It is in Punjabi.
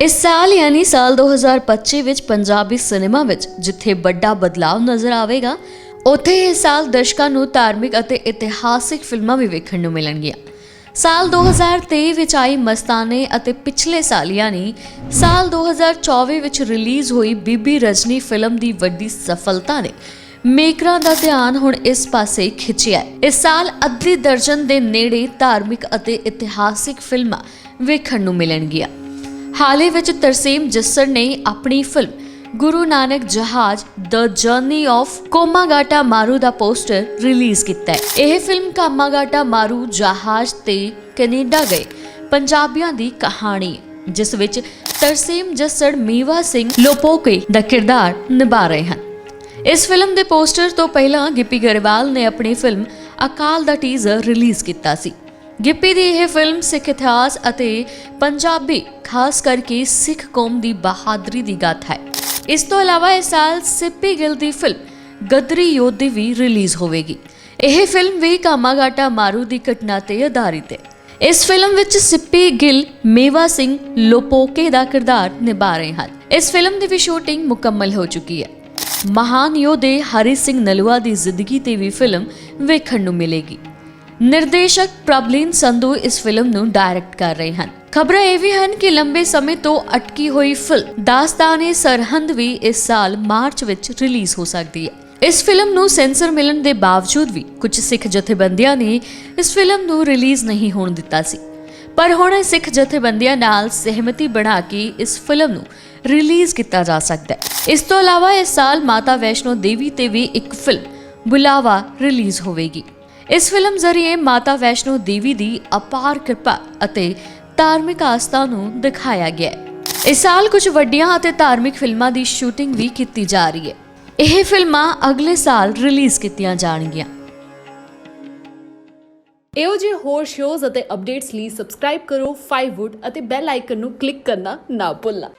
ਇਸ ਸਾਲ ਯਾਨੀ ਸਾਲ 2025 ਵਿੱਚ ਪੰਜਾਬੀ ਸਿਨੇਮਾ ਵਿੱਚ ਜਿੱਥੇ ਵੱਡਾ ਬਦਲਾਅ ਨਜ਼ਰ ਆਵੇਗਾ, ਉੱਥੇ ਇਹ ਸਾਲ ਦਰਸ਼ਕਾਂ ਨੂੰ ਧਾਰਮਿਕ ਅਤੇ ਇਤਿਹਾਸਿਕ ਫਿਲਮਾਂ ਵੀ ਵੇਖਣ ਨੂੰ ਮਿਲਣਗੀਆਂ। ਸਾਲ 2023 ਵਿੱਚ ਆਈ ਮਸਤਾਨੇ ਅਤੇ ਪਿਛਲੇ ਸਾਲ ਯਾਨੀ ਸਾਲ 2024 ਵਿੱਚ ਰਿਲੀਜ਼ ਹੋਈ ਬੀਬੀ ਰਜਨੀ ਫਿਲਮ ਦੀ ਵੱਡੀ ਸਫਲਤਾ ਨੇ ਮੇਕਰਾਂ ਦਾ ਧਿਆਨ ਹੁਣ ਇਸ ਪਾਸੇ ਖਿੱਚਿਆ ਇਸ ਸਾਲ ਅੱਧੀ ਦਰਜਨ ਦੇ ਨੇੜੇ ਧਾਰਮਿਕ ਅਤੇ ਇਤਿਹਾਸਿਕ ਫਿਲਮਾਂ ਵੇਖਣ ਨੂੰ ਮਿਲਣਗੀਆਂ। ਹਾਲ ਹੀ ਵਿੱਚ ਤਰਸੇਮ ਜੱਸਰ ਨੇ ਆਪਣੀ ਫਿਲਮ ਗੁਰੂ ਨਾਨਕ ਜਹਾਜ਼ ਦ ਜਰਨੀ ਆਫ ਕੋਮਾਗਾਟਾ ਮਾਰੂ ਦਾ ਪੋਸਟਰ ਰਿਲੀਜ਼ ਕੀਤਾ ਹੈ। ਇਹ ਫਿਲਮ ਕਾਮਾਗਾਟਾ ਮਾਰੂ ਜਹਾਜ਼ ਤੇ ਕੈਨੇਡਾ ਗਏ। ਪੰਜਾਬੀਆਂ ਦੀ ਕਹਾਣੀ ਜਿਸ ਵਿੱਚ ਤਰਸੇਮ ਜੱਸੜ, ਮੀਵਾ ਸਿੰਘ ਲੋਪੋਕੇ ਦਾ ਕਿਰਦਾਰ ਨਿਭਾ ਰਹੇ ਹਨ। ਇਸ ਫਿਲਮ ਦੇ ਪੋਸਟਰ ਤੋਂ ਪਹਿਲਾਂ ਗਿੱਪੀ ਗਰੇਵਾਲ ਨੇ ਆਪਣੀ ਫਿਲਮ ਅਕਾਲ ਦਾ ਟੀਜ਼ਰ ਰਿਲੀਜ਼ ਕੀਤਾ ਸੀ। ਗਿੱਪੀ ਦੀ ਇਹ ਫਿਲਮ ਸਿੱਖ ਇਤਿਹਾਸ ਅਤੇ ਪੰਜਾਬੀ, ਖਾਸ ਕਰਕੇ ਸਿੱਖ ਕੌਮ ਦੀ ਬਹਾਦਰੀ ਦੀ ਗਾਥਾ ਹੈ। ਇਸ ਤੋਂ ਇਲਾਵਾ ਇਸ ਸਾਲ ਸਿੱਪੀ ਗਿੱਲ ਦੀ ਫਿਲਮ ਗਦਰੀ ਯੋਧੀ ਵੀ ਰਿਲੀਜ਼ ਹੋਵੇਗੀ। ਇਹ ਫਿਲਮ ਵੀ ਕਾਮਾਗਾਟਾ ਮਾਰੂ ਦੀ ਘਟਨਾ ਤੇ ਆਧਾਰਿਤ ਹੈ। ਇਸ ਫਿਲਮ ਵਿੱਚ ਸਿੱਪੀ ਗਿੱਲ, ਮੇਵਾ ਸਿੰਘ, ਲੋਪੋਕੇ ਦਾ ਕਿਰਦਾਰ ਨਿਭਾ ਰਹੇ ਹਨ। ਇਸ ਫਿਲਮ ਦੀ ਵੀ ਸ਼ੂਟਿੰਗ ਮੁਕੰਮਲ ਹੋ ਚੁੱਕੀ ਹੈ। ਮਹਾਨ ਯੋਧੇ ਹਰੀ ਸਿੰਘ ਨਲੂਆ ਦੀ ਜ਼ਿੰਦਗੀ ਤੇ ਵੀ ਫਿਲਮ ਵੇਖਣ ਨੂੰ ਮਿਲੇਗੀ। ਨਿਰਦੇਸ਼ਕ ਪ੍ਰਬਲੀਨ ਸੰਧੂ ਇਸ ਫਿਲਮ ਨੂੰ ਡਾਇਰੈਕਟ ਕਰ ਰਹੇ ਹਨ। ਖਬਰਾਂ ਇਹ ਵੀ ਹਨ ਕਿ ਲੰਬੇ ਸਮੇਂ ਤੋਂ ਅਟਕੀ ਹੋਈ ਫਿਲਮ ਦਾਸਤਾਨੇ ਸਰਹੰਦ ਵੀ ਇਸ ਸਾਲ ਮਾਰਚ ਵਿੱਚ ਰਿਲੀਜ਼ ਹੋ ਸਕਦੀ ਹੈ। ਇਸ ਫਿਲਮ ਨੂੰ ਸੈਂਸਰ ਮਿਲਣ ਦੇ ਬਾਵਜੂਦ ਵੀ ਕੁਝ ਸਿੱਖ ਜਥੇਬੰਦੀਆਂ ਨੇ ਇਸ ਫਿਲਮ ਨੂੰ ਰਿਲੀਜ਼ ਨਹੀਂ ਹੋਣ ਦਿੱਤਾ ਸੀ। ਪਰ ਹੁਣ ਸਿੱਖ ਜਥੇਬੰਦੀਆਂ ਨਾਲ ਸਹਿਮਤੀ ਬਣਾ ਕੇ ਇਸ ਫਿਲਮ ਨੂੰ ਰਿਲੀਜ਼ ਕੀਤਾ ਜਾ ਸਕਦਾ ਹੈ। ਇਸ ਤੋਂ ਇਲਾਵਾ ਇਸ ਸਾਲ ਮਾਤਾ ਵੈਸ਼ਨੋ ਦੇਵੀ ਤੇ ਵੀ ਇੱਕ ਫਿਲਮ ਬੁਲਾਵਾ ਰਿਲੀਜ਼ ਹੋਵੇਗੀ। ਇਸ ਫਿਲਮ ਜ਼ਰੀਏ ਮਾਤਾ ਵੈਸ਼ਨੋ ਦੇਵੀ ਦੀ ਅਪਾਰ ਕਿਰਪਾ ਅਤੇ ਧਾਰਮਿਕ ਆਸਥਾ ਨੂੰ ਦਿਖਾਇਆ ਗਿਆ ਹੈ। ਇਸ ਸਾਲ ਕੁਝ ਵੱਡੀਆਂ ਅਤੇ ਧਾਰਮਿਕ ਫਿਲਮਾਂ ਦੀ ਸ਼ੂਟਿੰਗ ਵੀ ਕੀਤੀ ਜਾ ਰਹੀ ਹੈ। ਇਹ ਫਿਲਮਾਂ ਅਗਲੇ ਸਾਲ ਰਿਲੀਜ਼ ਕੀਤੀਆਂ ਜਾਣਗੀਆਂ। ਇਹੋ ਜਿਹੇ ਹੋਰ ਸ਼ੋਜ਼ ਅਤੇ ਅਪਡੇਟਸ ਲਈ ਸਬਸਕ੍ਰਾਈਬ ਕਰੋ 5wood ਅਤੇ ਬੈਲ ਆਈਕਨ ਨੂੰ ਕਲਿੱਕ ਕਰਨਾ ਨਾ ਭੁੱਲਣਾ।